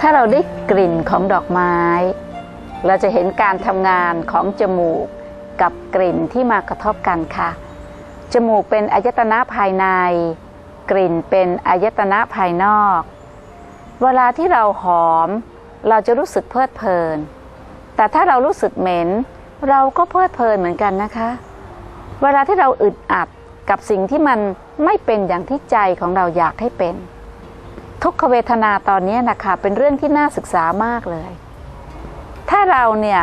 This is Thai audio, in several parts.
ถ้าเราได้กลิ่นของดอกไม้ เราจะเห็นการทำงานของจมูกกับกลิ่นที่มากระทบกันค่ะ จมูกเป็นอายตนะภายใน กลิ่นเป็นอายตนะภายนอก เวลาที่เราหอม เราจะรู้สึกเพลิดเพลิน แต่ถ้าเรารู้สึกเหม็น เราก็เพลิดเพลินเหมือนกันนะคะ เวลาที่เราอึดอัดกับสิ่งที่มันไม่เป็นอย่างที่ใจของเราอยากให้เป็น ทุกขเวทนาตอนนี้นะคะเป็นเรื่องที่น่าศึกษามากเลย ถ้าเราเนี่ย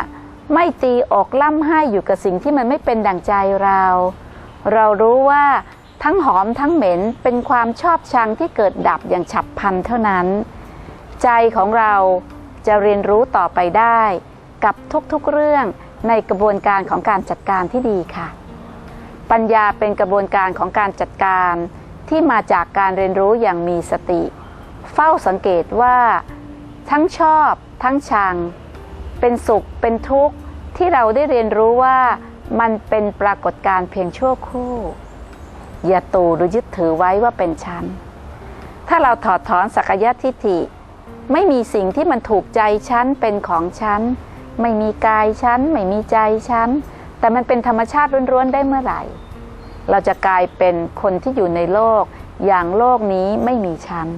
ไม่ตีอกล่ำไห้อยู่กับสิ่งที่มันไม่เป็นดั่งใจเรา เรารู้ว่าทั้งหอมทั้งเหม็นเป็นความชอบชังที่เกิดดับอย่างฉับพลันเท่านั้น ใจของเราจะเรียนรู้ต่อไปได้ กับทุกๆเรื่องในกระบวนการของการจัดการที่ดีค่ะ ปัญญาเป็นกระบวนการของการจัดการที่มาจากการเรียนรู้อย่างมีสติ เฝ้าสังเกตว่าทั้งชอบทั้งชัง เป็นสุขเป็นทุกข์ที่เราได้เรียนรู้ว่ามันเป็นปรากฏการเพียงชั่วครู่ อย่าตูหรือยึดถือไว้ว่าเป็นฉันถ้าเราถอดถอนสักยะทิฏฐิ ไม่มีสิ่งที่มันถูกใจฉันเป็นของฉันไม่มีกายฉันไม่มีใจฉันแต่มันเป็นธรรมชาติล้วนๆได้เมื่อไหร่ เราจะกลายเป็นคนที่อยู่ในโลกอย่างโลกนี้ไม่มีฉัน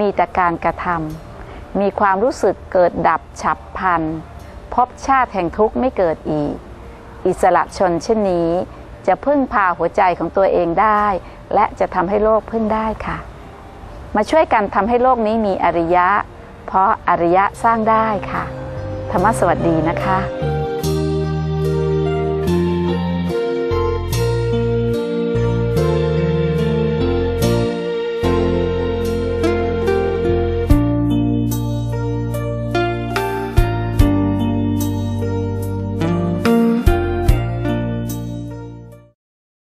มีแต่การกระทำมีความรู้สึกเกิดดับฉับพันพบชาติแห่งทุกข์ไม่เกิดอีก อิสระชนเช่นนี้ จะพึ่งพาหัวใจของตัวเองได้ และจะทำให้โลกพึ่งได้ค่ะ มาช่วยกันทำให้โลกนี้มีอริยะ เพราะอริยะสร้างได้ค่ะ ธรรมะสวัสดีนะคะ